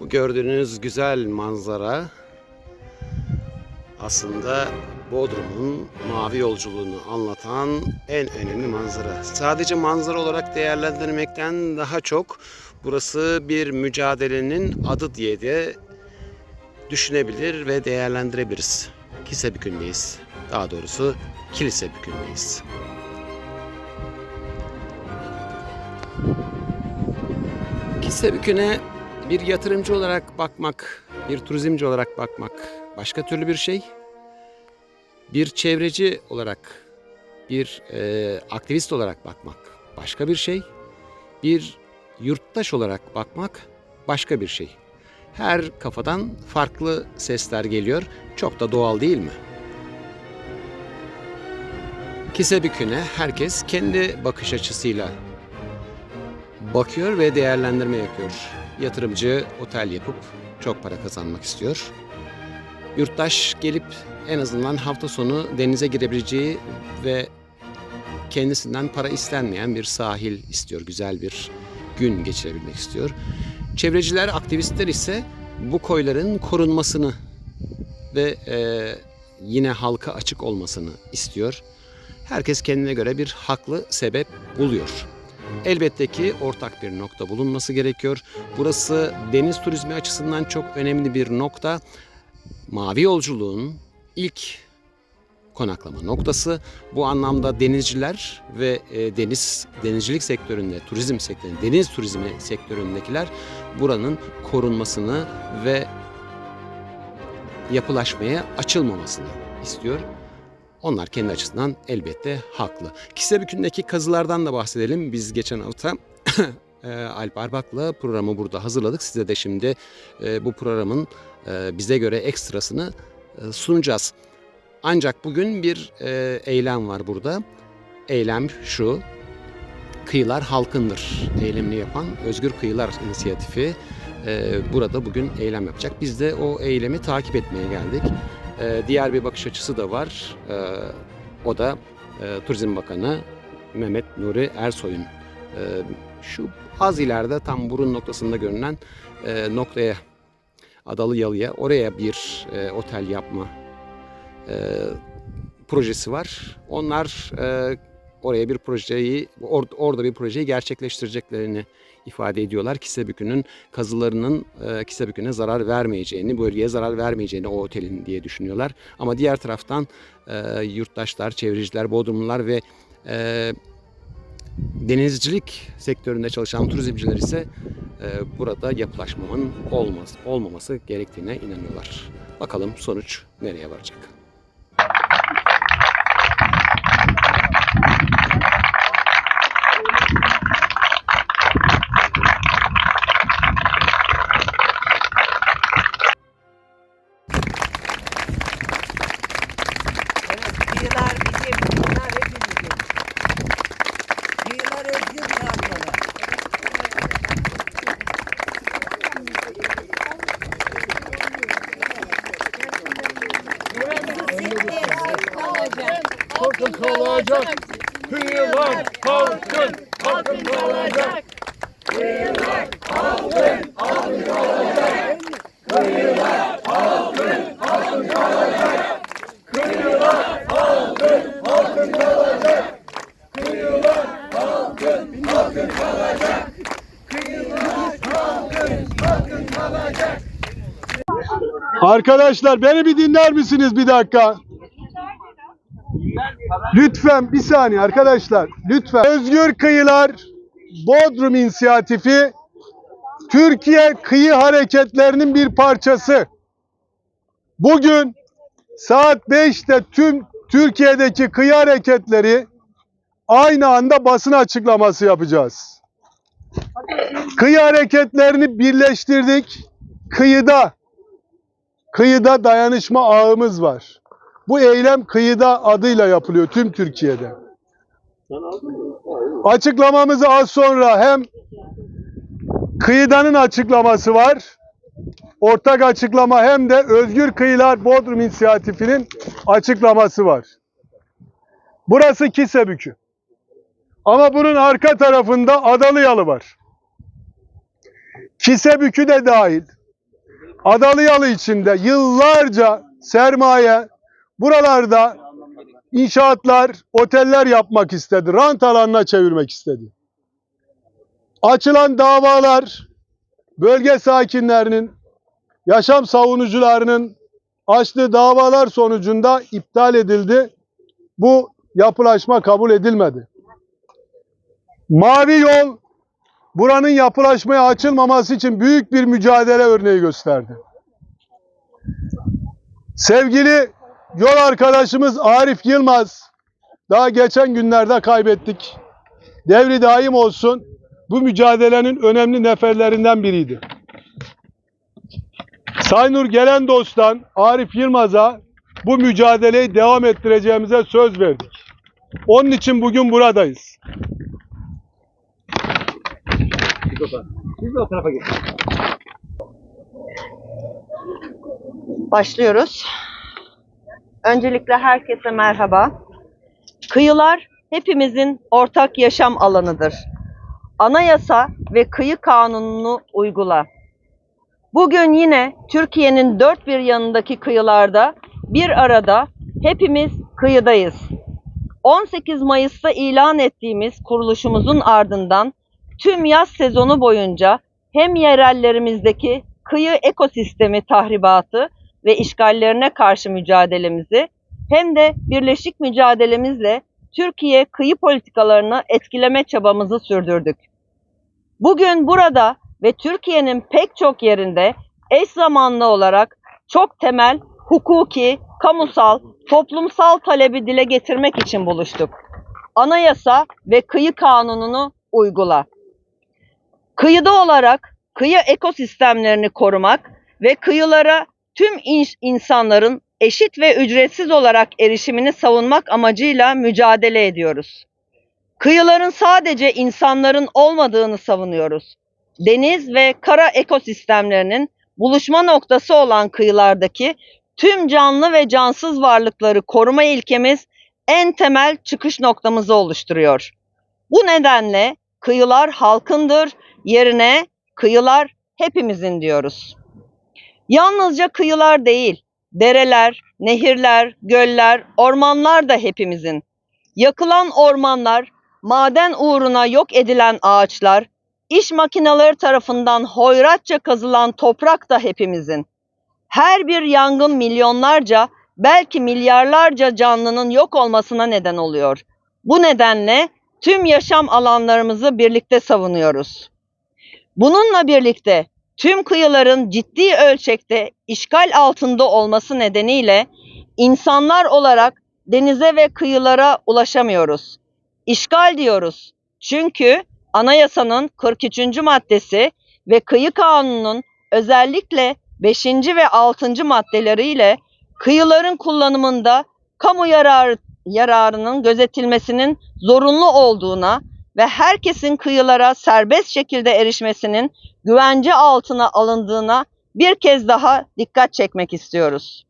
Bu gördüğünüz güzel manzara aslında Bodrum'un mavi yolculuğunu anlatan en önemli manzara. Sadece manzara olarak değerlendirmekten daha çok burası bir mücadelenin adı diye de düşünebilir ve değerlendirebiliriz. Kisebükü'ndeyiz. Daha doğrusu Kilisebükü'ndeyiz. Kisebükü'ne bir yatırımcı olarak bakmak, bir turizmci olarak bakmak başka türlü bir şey. Bir çevreci olarak, bir e, aktivist olarak bakmak başka bir şey. Bir yurttaş olarak bakmak başka bir şey. Her kafadan farklı sesler geliyor. Çok da doğal değil mi? Kisebükü'ne herkes kendi bakış açısıyla bakıyor ve değerlendirme yapıyor. Yatırımcı otel yapıp çok para kazanmak istiyor. Yurttaş gelip en azından hafta sonu denize girebileceği ve kendisinden para istenmeyen bir sahil istiyor. Güzel bir gün geçirebilmek istiyor. Çevreciler, aktivistler ise bu koyların korunmasını ve e, yine halka açık olmasını istiyor. Herkes kendine göre bir haklı sebep buluyor. Elbette ki ortak bir nokta bulunması gerekiyor. Burası deniz turizmi açısından çok önemli bir nokta. Mavi yolculuğun ilk konaklama noktası. Bu anlamda denizciler ve e, deniz denizcilik sektöründe, turizm sektöründe, deniz turizmi sektöründekiler buranın korunmasını ve yapılaşmaya açılmamasını istiyor. Onlar kendi açısından elbette haklı. Kisebükü'ndeki kazılardan da bahsedelim. Biz geçen hafta e, Alp Arbak'la programı burada hazırladık. Size de şimdi e, bu programın e, bize göre ekstrasını e, sunacağız. Ancak bugün bir eylem var burada. Eylem şu. Kıyılar halkındır eylemini yapan Özgür Kıyılar inisiyatifi burada bugün eylem yapacak. Biz de o eylemi takip etmeye geldik. E, diğer bir bakış açısı da var. E, o da e, Turizm Bakanı Mehmet Nuri Ersoy'un e, şu az ileride tam burun noktasında görünen e, noktaya Adalı Yalı'ya oraya bir e, otel yapma projesi var. Onlar oraya bir projeyi or- orada bir projeyi gerçekleştireceklerini ifade ediyorlar. Kisebükü'nün kazılarının e, Kisebükü'ne zarar vermeyeceğini, bölgeye zarar vermeyeceğini o otelin diye düşünüyorlar. Ama diğer taraftan e, yurttaşlar, çevreciler, bodrumlular ve e, denizcilik sektöründe çalışan turizmciler ise e, burada yapılaşmanın olmaz, olmaması gerektiğine inanıyorlar. Bakalım sonuç nereye varacak? Halkın, halkın kalacak. Arkadaşlar beni bir dinler misiniz bir dakika? Lütfen bir saniye arkadaşlar. Lütfen. Özgür Kıyılar Bodrum İnisiyatifi Türkiye kıyı hareketlerinin bir parçası. Bugün saat 5'te tüm Türkiye'deki kıyı hareketleri aynı anda basın açıklaması yapacağız. Kıyı hareketlerini birleştirdik. Kıyıda kıyıda dayanışma ağımız var. Bu eylem kıyıda adıyla yapılıyor tüm Türkiye'de. Açıklamamızı az sonra hem kıyıdanın açıklaması var. Ortak açıklama hem de Özgür Kıyılar Bodrum İnisiyatifi'nin açıklaması var. Burası Kisebükü. Ama bunun arka tarafında Adalıyalı var. Kisebükü de dahil. Adalıyalı içinde yıllarca sermaye buralarda inşaatlar, oteller yapmak istedi. Rant alanına çevirmek istedi. Açılan davalar bölge sakinlerinin, yaşam savunucularının açtığı davalar sonucunda iptal edildi. Bu yapılaşma kabul edilmedi. Mavi yol buranın yapılaşmaya açılmaması için büyük bir mücadele örneği gösterdi. Sevgili yol arkadaşımız Arif Yılmaz daha geçen günlerde kaybettik. Devri daim olsun. Bu mücadelenin önemli neferlerinden biriydi. Saynur Gelen Dost'tan Arif Yılmaz'a bu mücadeleyi devam ettireceğimize söz verdik. Onun için bugün buradayız. Başlıyoruz. Öncelikle herkese merhaba. Kıyılar hepimizin ortak yaşam alanıdır. Anayasa ve kıyı kanununu uygula. Bugün yine Türkiye'nin dört bir yanındaki kıyılarda bir arada hepimiz kıyıdayız. 18 Mayıs'ta ilan ettiğimiz kuruluşumuzun ardından tüm yaz sezonu boyunca hem yerellerimizdeki kıyı ekosistemi tahribatı ve işgallerine karşı mücadelemizi hem de birleşik mücadelemizle Türkiye kıyı politikalarını etkileme çabamızı sürdürdük. Bugün burada ve Türkiye'nin pek çok yerinde eş zamanlı olarak çok temel hukuki, kamusal, toplumsal talebi dile getirmek için buluştuk. Anayasa ve kıyı kanununu uygula. Kıyıda olarak kıyı ekosistemlerini korumak ve kıyılara tüm in- insanların eşit ve ücretsiz olarak erişimini savunmak amacıyla mücadele ediyoruz. Kıyıların sadece insanların olmadığını savunuyoruz. Deniz ve kara ekosistemlerinin buluşma noktası olan kıyılardaki tüm canlı ve cansız varlıkları koruma ilkemiz en temel çıkış noktamızı oluşturuyor. Bu nedenle kıyılar halkındır, yerine kıyılar hepimizin diyoruz. Yalnızca kıyılar değil, dereler, nehirler, göller, ormanlar da hepimizin. Yakılan ormanlar, maden uğruna yok edilen ağaçlar, iş makineleri tarafından hoyratça kazılan toprak da hepimizin. Her bir yangın milyonlarca, belki milyarlarca canlının yok olmasına neden oluyor. Bu nedenle tüm yaşam alanlarımızı birlikte savunuyoruz. Bununla birlikte tüm kıyıların ciddi ölçekte işgal altında olması nedeniyle insanlar olarak denize ve kıyılara ulaşamıyoruz. İşgal diyoruz. Çünkü anayasanın 43. maddesi ve kıyı kanununun özellikle 5. ve 6. maddeleriyle kıyıların kullanımında kamu yararı, yararının gözetilmesinin zorunlu olduğuna ve herkesin kıyılara serbest şekilde erişmesinin güvence altına alındığına bir kez daha dikkat çekmek istiyoruz.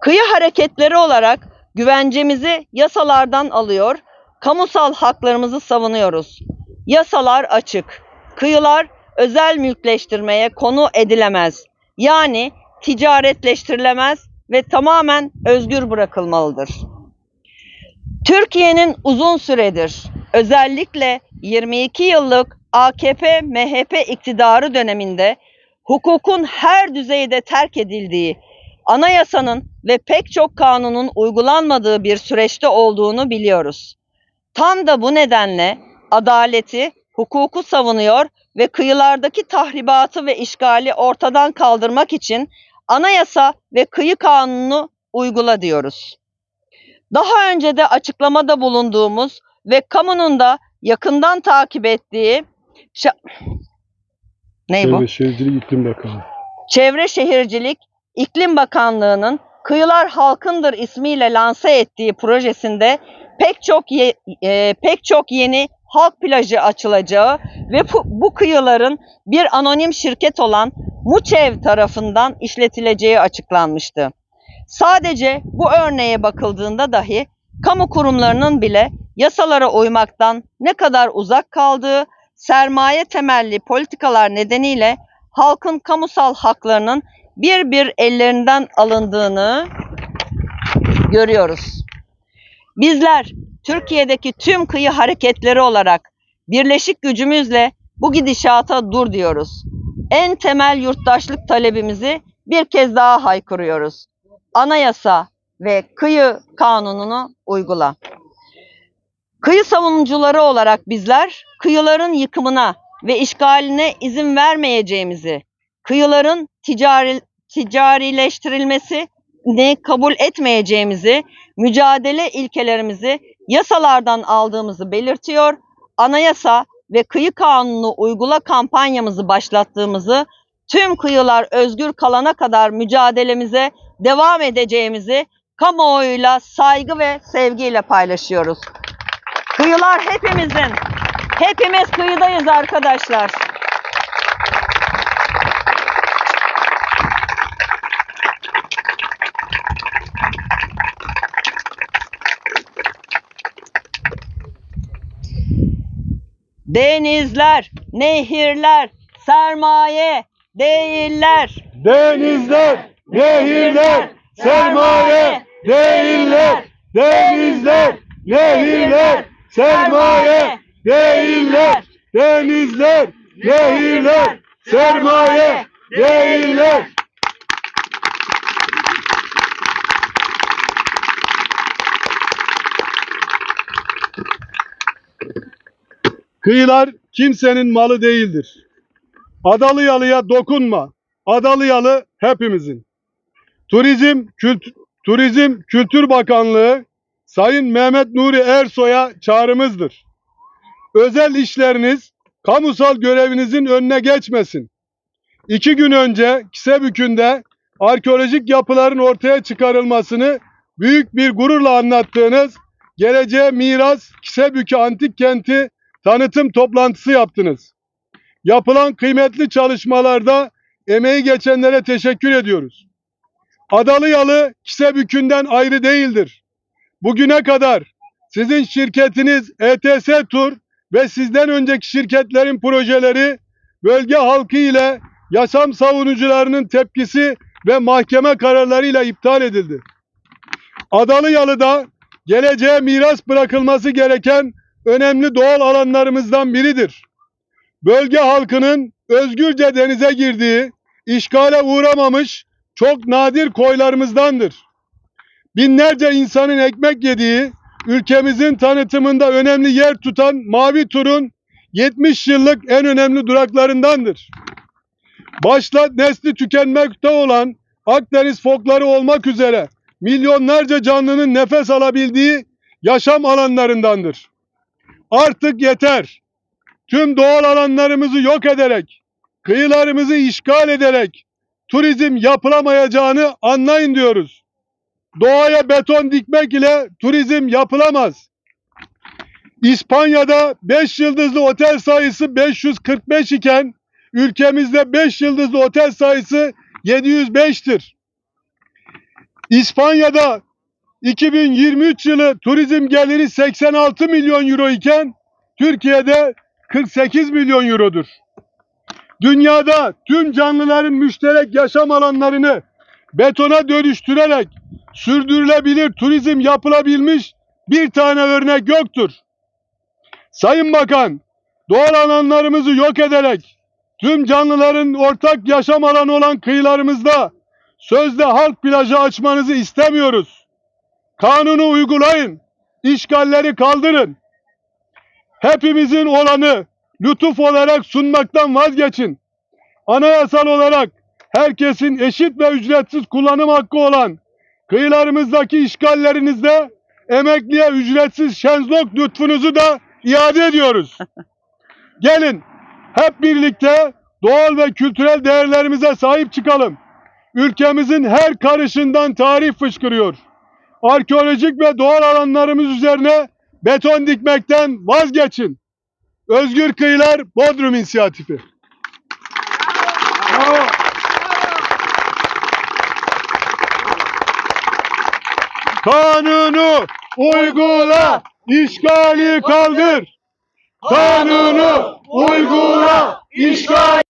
Kıyı hareketleri olarak güvencemizi yasalardan alıyor, kamusal haklarımızı savunuyoruz. Yasalar açık. Kıyılar özel mülkleştirmeye konu edilemez. Yani ticaretleştirilemez ve tamamen özgür bırakılmalıdır. Türkiye'nin uzun süredir özellikle 22 yıllık AKP MHP iktidarı döneminde hukukun her düzeyde terk edildiği, anayasanın ve pek çok kanunun uygulanmadığı bir süreçte olduğunu biliyoruz. Tam da bu nedenle adaleti, hukuku savunuyor ve kıyılardaki tahribatı ve işgali ortadan kaldırmak için anayasa ve kıyı kanununu uygula diyoruz. Daha önce de açıklamada bulunduğumuz ve kamunun da yakından takip ettiği şa- Ney bu? Çevre Şehircilik İklim Bakanı. Çevre Şehircilik İklim Bakanlığı'nın Kıyılar Halkındır ismiyle lanse ettiği projesinde pek çok ye- e, pek çok yeni halk plajı açılacağı ve bu, bu kıyıların bir anonim şirket olan Muçev tarafından işletileceği açıklanmıştı. Sadece bu örneğe bakıldığında dahi kamu kurumlarının bile yasalara uymaktan ne kadar uzak kaldığı, sermaye temelli politikalar nedeniyle halkın kamusal haklarının bir bir ellerinden alındığını görüyoruz. Bizler Türkiye'deki tüm kıyı hareketleri olarak birleşik gücümüzle bu gidişata dur diyoruz. En temel yurttaşlık talebimizi bir kez daha haykırıyoruz. Anayasa ve kıyı kanununu uygula. Kıyı savunucuları olarak bizler kıyıların yıkımına ve işgaline izin vermeyeceğimizi, kıyıların ticari, ticarileştirilmesini kabul etmeyeceğimizi, mücadele ilkelerimizi yasalardan aldığımızı belirtiyor. Anayasa ve kıyı kanunu uygula kampanyamızı başlattığımızı, tüm kıyılar özgür kalana kadar mücadelemize devam edeceğimizi kamuoyuyla saygı ve sevgiyle paylaşıyoruz. Kıyılar hepimizin. Hepimiz kıyıdayız arkadaşlar. Denizler, nehirler, sermaye değiller. Denizler, nehirler, sermaye değiller. Denizler, nehirler, sermaye değiller. Denizler, nehirler, sermaye değiller. Kıyılar kimsenin malı değildir. Adalı yalıya dokunma. Adalı yalı hepimizin. Turizm, Kült Turizm Kültür Bakanlığı Sayın Mehmet Nuri Ersoy'a çağrımızdır. Özel işleriniz kamusal görevinizin önüne geçmesin. İki gün önce Kisebükü'nde arkeolojik yapıların ortaya çıkarılmasını büyük bir gururla anlattığınız Geleceğe Miras Kisebükü Antik Kenti tanıtım toplantısı yaptınız. Yapılan kıymetli çalışmalarda emeği geçenlere teşekkür ediyoruz. Adalı Yalı Kisebükü'nden ayrı değildir. Bugüne kadar sizin şirketiniz ETS Tur ve sizden önceki şirketlerin projeleri bölge halkı ile yaşam savunucularının tepkisi ve mahkeme kararlarıyla iptal edildi. Adalı Yalı'da geleceğe miras bırakılması gereken önemli doğal alanlarımızdan biridir. Bölge halkının özgürce denize girdiği, işgale uğramamış çok nadir koylarımızdandır. Binlerce insanın ekmek yediği, ülkemizin tanıtımında önemli yer tutan Mavi Tur'un 70 yıllık en önemli duraklarındandır. Başta nesli tükenmekte olan Akdeniz fokları olmak üzere milyonlarca canlının nefes alabildiği yaşam alanlarındandır. Artık yeter. Tüm doğal alanlarımızı yok ederek, kıyılarımızı işgal ederek turizm yapılamayacağını anlayın diyoruz. Doğaya beton dikmek ile turizm yapılamaz. İspanya'da 5 yıldızlı otel sayısı 545 iken ülkemizde 5 yıldızlı otel sayısı 705'tir. İspanya'da 2023 yılı turizm geliri 86 milyon euro iken Türkiye'de 48 milyon eurodur. Dünyada tüm canlıların müşterek yaşam alanlarını betona dönüştürerek sürdürülebilir turizm yapılabilmiş bir tane örnek yoktur. Sayın Bakan, doğal alanlarımızı yok ederek tüm canlıların ortak yaşam alanı olan kıyılarımızda sözde halk plajı açmanızı istemiyoruz. Kanunu uygulayın, işgalleri kaldırın. Hepimizin olanı lütuf olarak sunmaktan vazgeçin. Anayasal olarak herkesin eşit ve ücretsiz kullanım hakkı olan kıyılarımızdaki işgallerinizde emekliye ücretsiz şenzlok lütfunuzu da iade ediyoruz. Gelin hep birlikte doğal ve kültürel değerlerimize sahip çıkalım. Ülkemizin her karışından tarih fışkırıyor. Arkeolojik ve doğal alanlarımız üzerine beton dikmekten vazgeçin. Özgür Kıyılar Bodrum İnisiyatifi. Kanunu uygula, işgali kaldır. Kanunu uygula, işgali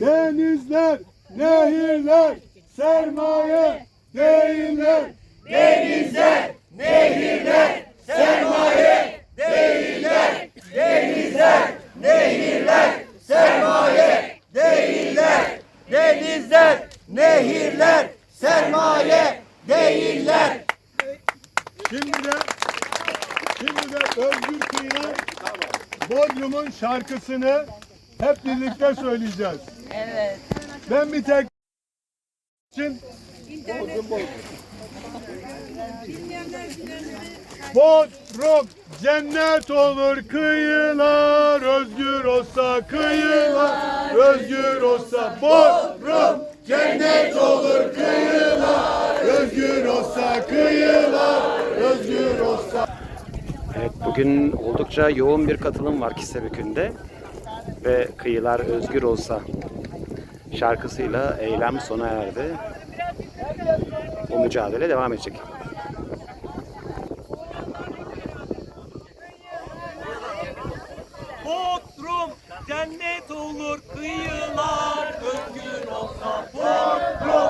Denizler, nehirler, sermaye değiller. Denizler, nehirler, sermaye değiller. Denizler, nehirler, sermaye değiller. Denizler, nehirler, sermaye değiller. Şimdi de, şimdi de Özgür Kıyı'nın Bodrum'un şarkısını hep birlikte söyleyeceğiz. Evet. Ben bir tek için Bodrum cennet olur kıyılar özgür olsa kıyılar özgür olsa Bodrum cennet olur kıyılar özgür olsa kıyılar özgür olsa Evet bugün oldukça yoğun bir katılım var Kisebükü'nde ve Kıyılar Özgür Olsa şarkısıyla eylem sona erdi. Bu mücadele devam edecek. Bodrum cennet olur kıyılar özgür olsa Bodrum